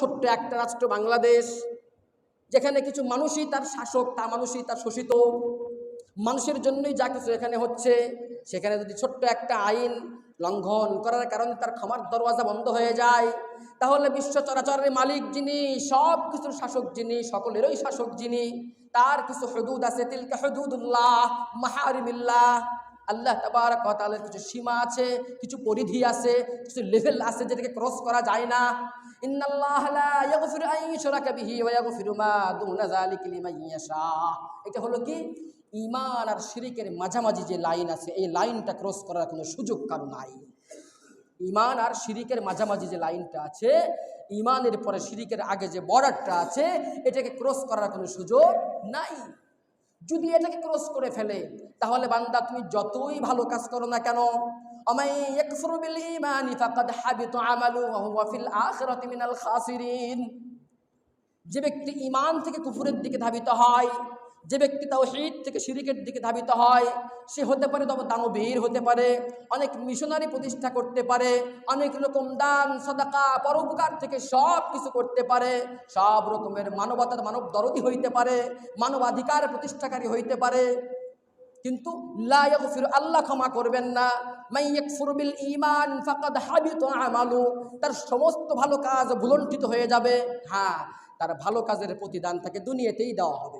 ছোট্ট একটা রাষ্ট্র বাংলাদেশ, যেখানে কিছু মানুষই তার শাসক, তা মানুষই তার শোষিত। মানুষের জন্যই যা কিছু এখানে হচ্ছে, সেখানে যদি ছোট্ট একটা আইন লঙ্ঘন করার কারণে তার ক্ষমার দরওয়াজা বন্ধ হয়ে যায়, তাহলে বিশ্ব চরাচরের মালিক যিনি, সব কিছুর শাসক যিনি, সকলেরই শাসক যিনি, তার কিছু হদুদ আছে। তিলকা হদুদুল্লাহ মাহারিমিল্লাহ। আল্লাহ তাবারক কতালের কিছু সীমা আছে, কিছু পরিধি আছে, কিছু লেভেল আছে যেটাকে ক্রস করা যায় না। এটা হলো কি? ঈমান আর শিরিকের মাঝামাঝি যে লাইন আছে, এই লাইনটা ক্রস করার কোনো সুযোগ কারও নাই। ইমান আর শিরিকের মাঝামাঝি যে লাইনটা আছে ইমানের পরে শিরিকের আগে যে বর্ডারটা আছে, এটাকে ক্রস করার কোনো সুযোগ নাই। যদি এটাকে ক্রস করে ফেলে, তাহলে বান্দা তুমি যতই ভালো কাজ করো না কেন যে ব্যক্তি ইমান থেকে কুফুরের দিকে ধাবিত হয় যে ব্যক্তি তাও তাওহীদ থেকে শিরিকের দিকে ধাবিত হয়, সে হতে পারে তবে দানবীর হতে পারে, অনেক মিশনারি প্রতিষ্ঠা করতে পারে, অনেক রকম দান, সদাকা, পরোপকার থেকে সব কিছু করতে পারে, সব রকমের মানবতার মানব দরদি হইতে পারে, মানবাধিকার প্রতিষ্ঠাকারী হইতে পারে। কিন্তু লা ইয়াগফিরু আল্লাহ ক্ষমা করবেন না। মাই ইয়াকফুরু বিল ঈমান ফাকাদ হাবিতা আমালু। তার সমস্ত ভালো কাজ ভুলণ্ঠিত হয়ে যাবে। হ্যাঁ তার ভালো কাজের প্রতিদান তাকে দুনিয়াতেই দেওয়া হবে।